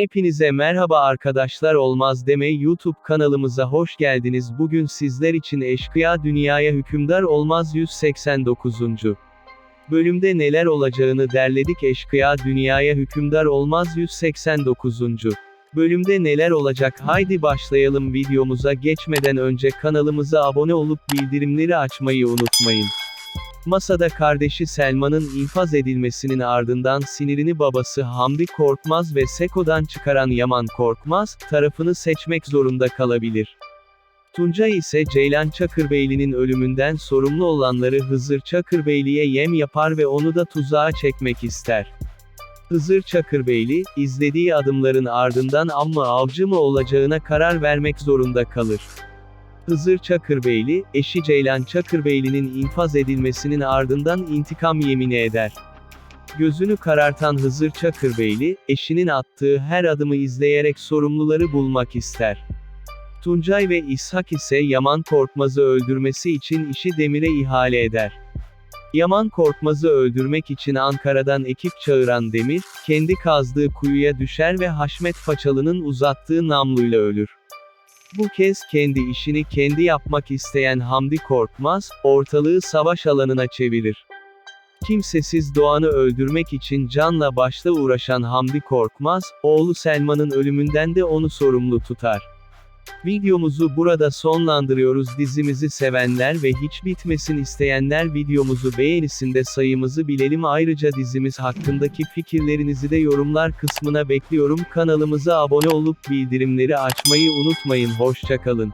Hepinize merhaba arkadaşlar olmaz deme YouTube kanalımıza hoş geldiniz. Bugün sizler için Eşkıya Dünyaya Hükümdar Olmaz 189. Bölümde neler olacağını derledik Eşkıya Dünyaya Hükümdar Olmaz 189. Bölümde neler olacak haydi başlayalım videomuza geçmeden önce kanalımıza abone olup bildirimleri açmayı unutmayın. Masada kardeşi Selman'ın infaz edilmesinin ardından sinirini babası Hamdi Korkmaz ve Seko'dan çıkaran Yaman Korkmaz, tarafını seçmek zorunda kalabilir. Tuncay ise Ceylan Çakırbeyli'nin ölümünden sorumlu olanları Hızır Çakırbeyli'ye yem yapar ve onu da tuzağa çekmek ister. Hızır Çakırbeyli, izlediği adımların ardından amma avcı mı olacağına karar vermek zorunda kalır. Hızır Çakırbeyli, eşi Ceylan Çakırbeyli'nin infaz edilmesinin ardından intikam yemini eder. Gözünü karartan Hızır Çakırbeyli, eşinin attığı her adımı izleyerek sorumluları bulmak ister. Tuncay ve İshak ise Yaman Korkmaz'ı öldürmesi için işi Demir'e ihale eder. Yaman Korkmaz'ı öldürmek için Ankara'dan ekip çağıran Demir, kendi kazdığı kuyuya düşer ve Haşmet Façalı'nın uzattığı namluyla ölür. Bu kez kendi işini kendi yapmak isteyen Hamdi Korkmaz, ortalığı savaş alanına çevirir. Kimsesiz Doğan'ı öldürmek için canla başla uğraşan Hamdi Korkmaz, oğlu Selman'ın ölümünden de onu sorumlu tutar. Videomuzu burada sonlandırıyoruz. Dizimizi sevenler ve hiç bitmesin isteyenler videomuzu beğenisin de sayımızı bilelim. Ayrıca dizimiz hakkındaki fikirlerinizi de yorumlar kısmına bekliyorum. Kanalımıza abone olup bildirimleri açmayı unutmayın. Hoşçakalın.